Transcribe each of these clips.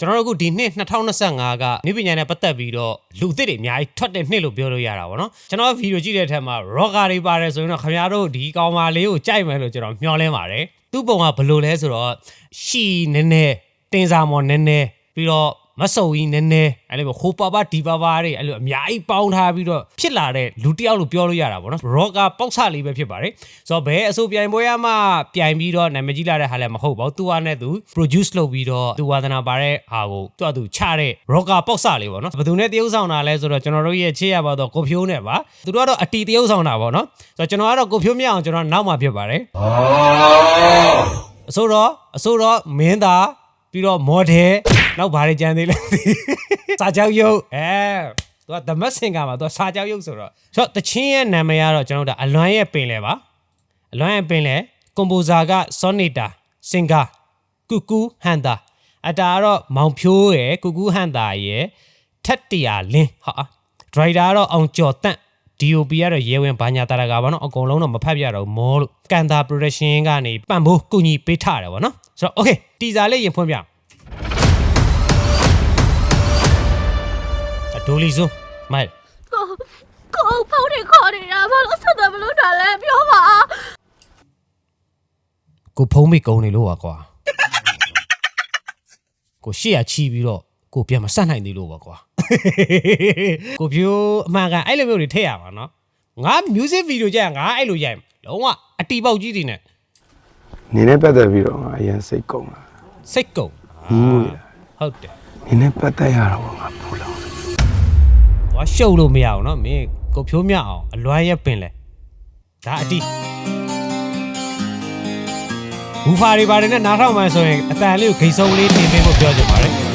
ကျွန်တော်တို့အခုဒီနှစ်2025ကနိပညာနဲ့ပတ်သက်ပြီးတော့လူသစ်တွေအများကြီးထွက်တဲ့နှစ်လို့ပြောလို့ရတာပေါ့နော်ကျွန်တော်ဗီဒီယိုကြည့်တဲ့အထက်မှာ rocker တွေပါတယ်ဆိုရင်တော့ခင်ဗျားတို့ဒီကောင်မလေးကိုကြိုက်မယ်လို့ကျွန်တော်မျှော်လင့်ပါတယ်သူ့ပုံကဘယ်လိုလဲဆိုတော့ရှီနည်းနည်းတင်စာမော်နည်းနည်းပြီးတော့ မဆုပ်ကြီးနည်းနည်းအဲ့လိုဟိုပါပါဒီပါပါတွေအဲ့လိုအများကြီးပေါင်းထားပြီးတော့ဖြစ်လာတဲ့လူတစ်ယောက်လို့ပြောလို့ရတာပေါ့နော် rocker ပေါက်ဆလေးပဲဖြစ်ပါတယ်ဆိုတော့ဘယ်အဆိုပြိုင်ပွဲရမှပြိုင်ပြီးတော့နာမည်ကြီးလာတဲ့ဟာလည်းမဟုတ်ပါဘူးသူကနဲ့သူ produce လုပ်ပြီးတော့သူဝါသနာပါတဲ့ဟာကိုသူကသူချတဲ့ rocker ပေါက်ဆလေးပေါ့နော်ဘယ်သူနဲ့တရုပ်ဆောင်တာလဲဆိုတော့ကျွန်တော်တို့ရဲ့ချစ်ရပါတော့ကိုဖြိုးနဲ့ပါသူတို့ကတော့အတီတရုပ်ဆောင်တာပေါ့နော်ဆိုတော့ကျွန်တော်ကတော့ကိုဖြိုးမြအောင်ကျွန်တော်နောက်မှဖြစ်ပါတယ်အဆိုတော့အဆိုတော့မင်းသားပြီးတော့ model နောက်ဘာတွေကြံသေးလဲစာကြောက်ရုပ်အဲသူက The Messenger မှာသူကစာကြောက်ရုပ်ဆိုတော့ဆိုတော့တချင်းရဲ့နာမည်ကတော့ကျွန်တော်တို့အလွမ်းရဲ့ပင်လဲပါအလွမ်းရဲ့ပင်လဲကွန်ပိုဇာက Sonita Singer ကူကူဟန်တာအတာကတော့မောင်ဖြိုးရယ်ကူကူဟန်တာရယ်ထက်တရာလင်းဟာဒရိုက်တာကတော့အောင်ကျော်တန့် DOP ကတော့ရေဝင်ဘာညာတာရကပါနော်အကုန်လုံးတော့မဖတ်ပြတော့မောလို့ကန်တာ production ကနေပံ့ပိုးကူညီပေးထားတယ်ဗောနော်ဆိုတော့ okay တီစာလေးရင်ဖွင့်ပြ ဒိုလီစုမိုက်ကိုကိုဖောက်တွေခေါ်နေတာဘာလို့ဆက်တယ်မလို့တာလဲပြောပါကိုဖုံးမိကုံနေလို့ပါကွာကိုရှေ့ရချီပြီးတော့ကိုပြန်မဆက်နိုင်သေးလို့ပါကွာကိုပြိုအမှန်ကအဲ့လိုမျိုးတွေထည့်ရမှာနော်ငါ music video ကြရင်ငါအဲ့လိုရိုက်လုံးဝအတီပေါက်ကြီးတွေနဲ့နေနဲ့ပတ်သက်ပြီးတော့ငါအရင်စိတ်ကုန်လာစိတ်ကုန်ဟုတ်တယ်နေနဲ့ပတ်သက်ရတော့ငါပူလောင် သွားရှုပ်လို့မရအောင်နော်မင်းကိုဖြိုးမြအောင်အလွမ်းရက်ပင်လဲ။ဒါအတိဘူဖာတွေပါတယ်နဲ့နားထောင်မှဆိုရင်အတန်လေးကိုဂိတ်ဆုံးလေးတင်ပေးဖို့ပြောချင်ပါတယ်။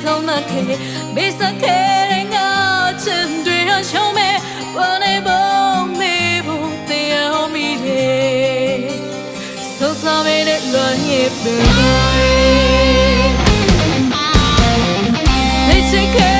ဆုံးမခဲ့ဘေးစခဲတဲ့ငါချင်တွေရရှုံးမဲ့ဘာနေဘုံမေဘုံတရားမီလေဆုံးဆောင်မဲ့လွန်ရဲ့ပဲ Let's take care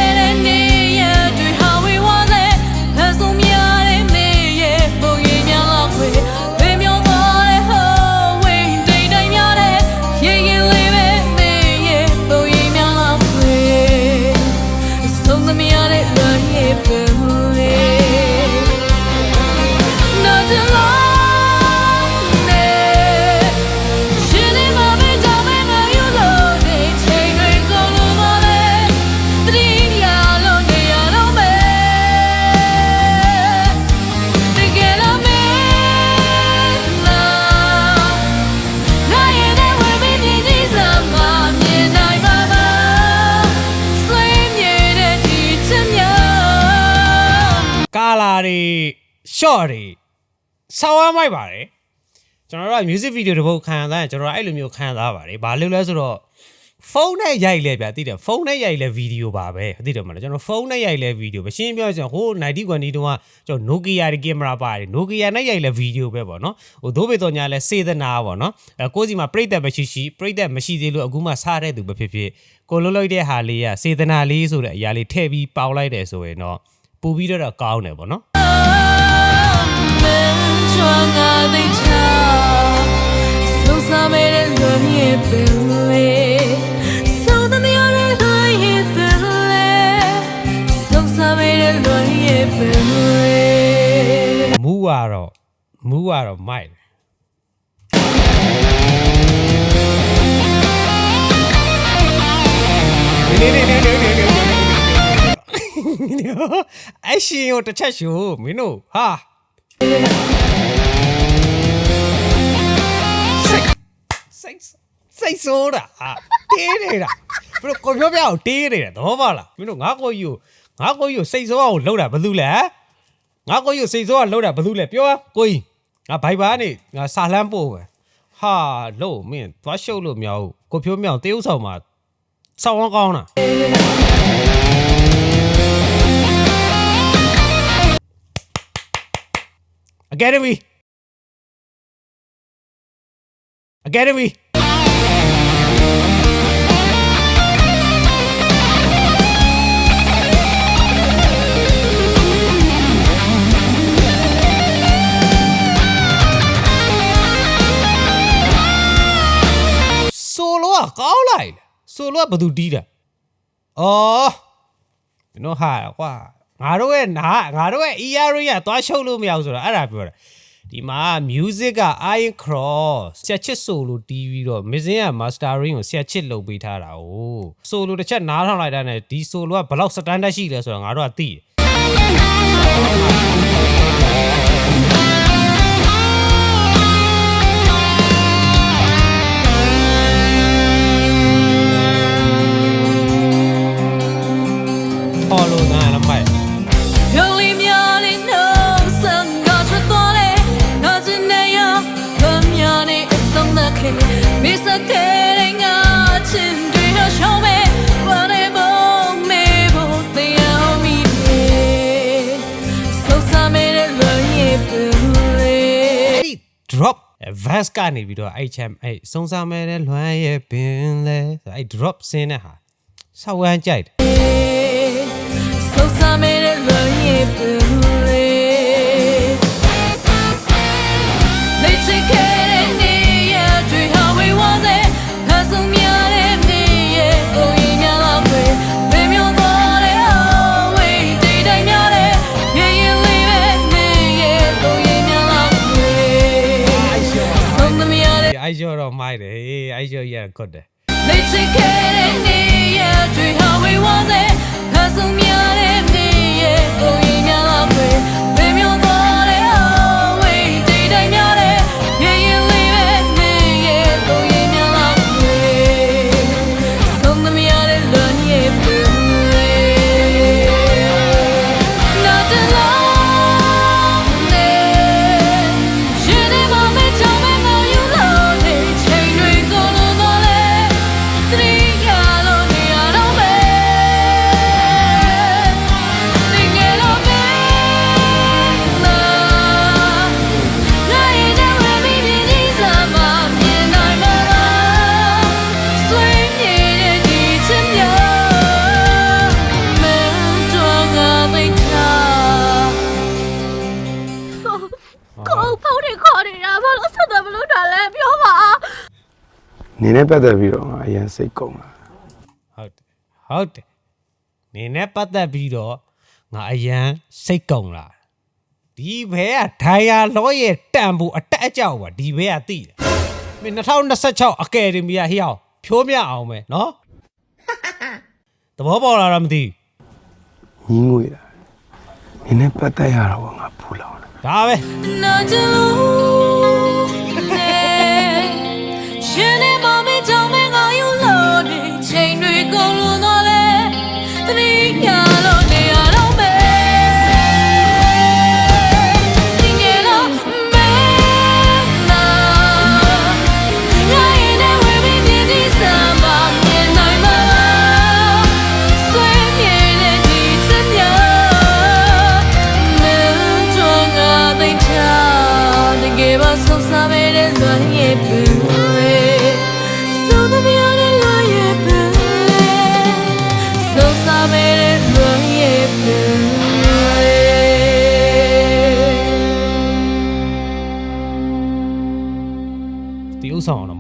တွေ short တွေဆောင်းရမိုက်ပါတယ်ကျွန်တော်တို့က music video တစ်ပုတ်ခံရတာကျွန်တော်တို့အဲ့လိုမျိုးခံရတာပါတယ်ဘာလို့လဲဆိုတော့ဖုန်းနဲ့ရိုက်လဲဗျာသိတယ်ဖုန်းနဲ့ရိုက်လဲဗီဒီယိုပါပဲသိတယ်မလားကျွန်တော်ဖုန်းနဲ့ရိုက်လဲဗီဒီယိုပဲရှင်းပြောချင်ဟို90 20တုန်းကကျွန်တော် Nokia တွေကင်မရာပါတယ် Nokia နဲ့ရိုက်လဲဗီဒီယိုပဲပေါ့နော်ဟိုဒိုးပေတော်ညာလဲစေတနာပေါ့နော်အဲကိုယ့်စီမှာပြိတက်မရှိရှိပြိတက်မရှိသေးလို့အခုမှစားတဲ့သူပဲဖြစ်ဖြစ်ကိုလုံးလိုက်တဲ့ဟာလေးကစေတနာလေးဆိုတဲ့အရာလေးထည့်ပြီးပေါင်လိုက်တယ်ဆိုရင်တော့ ပိုပြီးတော့ကောင်းတယ်ပေါ့နော်မူကတော့မူကတော့မိုက်နေနေနေနေ အရှင်ကိုတစ်ချက်ရှိုးမင်းတို့ဟာစိတ်စိတ်ဆိုးတာဟာတေးနေတာဘယ်လိုကိုပြောပြအောင်တေးနေတာသဘောပါလားမင်းတို့ငါကိုကြီးကိုငါကိုကြီးကိုစိတ်ဆိုးအောင်လှုပ်တာဘာလို့လဲငါကိုကြီးကိုစိတ်ဆိုးကလှုပ်တာဘာလို့လဲပြောကိုကြီးငါဘိုက်ဘာနေငါစာလန်းပို့ပဲဟာလို့မင်းသွားရှုပ်လို့မရဘူးကိုဖြိုးမြောင်တေးဥဆောင်မှာစောင်းကောင်းတာ Academy Academy ဆိုလိုကကောင်းလိုက်တယ်ဆိုလိုကဘယ်သူတီးတာအော်ကျွန်တော်ဟာကွာ ငါတို့ရဲ့နာငါတို့ရဲ့ ER ရသွားရှုပ်လို့မရဘူးဆိုတော့အဲ့ဒါပြောတာဒီမှာ music က Iron Cross ဆရာချစ်ဆိုလိုတီးပြီးတော့ missing က mastering ကိုဆရာချစ်လုပ်ပေးထားတာ哦ဆိုလိုတစ်ချက်နားထောင်လိုက်တာနဲ့ဒီဆိုလိုကဘယ်လောက် standard ရှိလဲဆိုတော့ငါတို့ကသိတယ် verse ကနေပြီးတော့အဲ့ cham အဲ့စုံစမ်းမဲ့တဲ့လွမ်းရဲ့ပင်လဲဆိုအဲ့ drop ဆင်းတဲ့ဟာဆောက်ဝမ်းကြိုက်တယ် အဲ့ကျော်တော့မိုက်တယ်ဟေးအဲ့ကျော်ရကွတ်တယ် 你只看的你也最好为我在，他送面的你也不一样浪费，没有我的安慰，对待面的 နေနဲ့ပတ်သက်ပြီးတော့ငါအရင်စိတ်ကုန်တာဟုတ်တယ်ဟုတ်တယ်နေနဲ့ပတ်သက်ပြီးတော့ငါအရန်စိတ်ကုံလာဒီဘဲကဒိုင်ယာလောရဲ့တန်ဖို့အတက်အကြောက်ပါဒီဘဲကသိတယ်မင်း2026အကယ်ဒမီကဟိအောင်ဖြိုးမြအောင်မယ်နော်သဘောပေါက်လာတော့မသိဘူးညီးငွေတာနေနဲ့ပတ်သက်ရတော့ငါဖူလောင်တယ်ဒါပဲ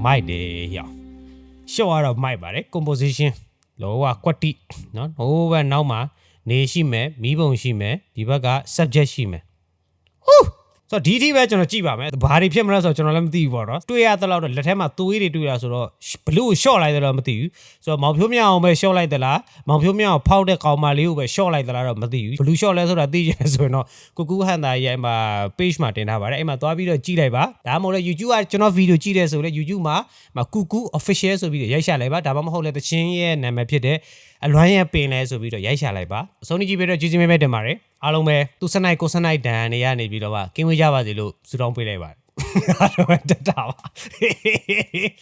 မိုက်တယ်ဟိအောင်ရှော့ကတော့မိုက်ပါတယ် composition လောကကွက်တိနော်ဟိုးဘက်နောက်မှာနေရှိမယ်မီးပုံရှိမယ်ဒီဘက်က subject ရှိမယ်ဟူး ဆိုတော့ဒီဒီပဲကျွန်တော်ကြည့်ပါမယ်ဘာတွေဖြစ်မလဲဆိုတော့ကျွန်တော်လည်းမသိဘူးပေါ့နော်တွေ့ရသလောက်တော့လက်ထဲမှာသွေးတွေတွေ့ရဆိုတော့ဘလူးကိုရှော့လိုက်တယ်တော့မသိဘူးဆိုတော့မောင်ဖြိုးမြအောင်ပဲရှော့လိုက်သလားမောင်ဖြိုးမြအောင်ဖောက်တဲ့ကောင်မလေးကိုပဲရှော့လိုက်သလားတော့မသိဘူးဘလူးရှော့လဲဆိုတာသိချင်တယ်ဆိုရင်တော့ကိုကူဟန်တာရဲ့အဲ့မှာ page မှာတင်ထားပါတယ်အဲ့မှာသွားပြီးတော့ကြည့်လိုက်ပါဒါမှမဟုတ်လည်း YouTube ကကျွန်တော်ဗီဒီယိုကြည့်တယ်ဆိုလည်း YouTube မှာမှာကူကူ official ဆိုပြီးတော့ရိုက်ရှာလိုက်ပါဒါမှမဟုတ်လည်းတချင်းရဲ့နာမည်ဖြစ်တဲ့အလွမ်းရဲ့ပင်လဲဆိုပြီးတော့ရိုက်ရှာလိုက်ပါအဆုံးထိကြည့်ပြီးတော့ကျေးဇူးမဲမဲတင်ပါတယ်အားလုံးပဲသူစနိုင်ကိုစနိုင်ဒန်နေရနေပြီးတော့ပါကင်းဝေးကြပါစေလို့ဆုတောင်းပေးလိုက်ပါတယ်အားလုံးပဲတက်တာပါ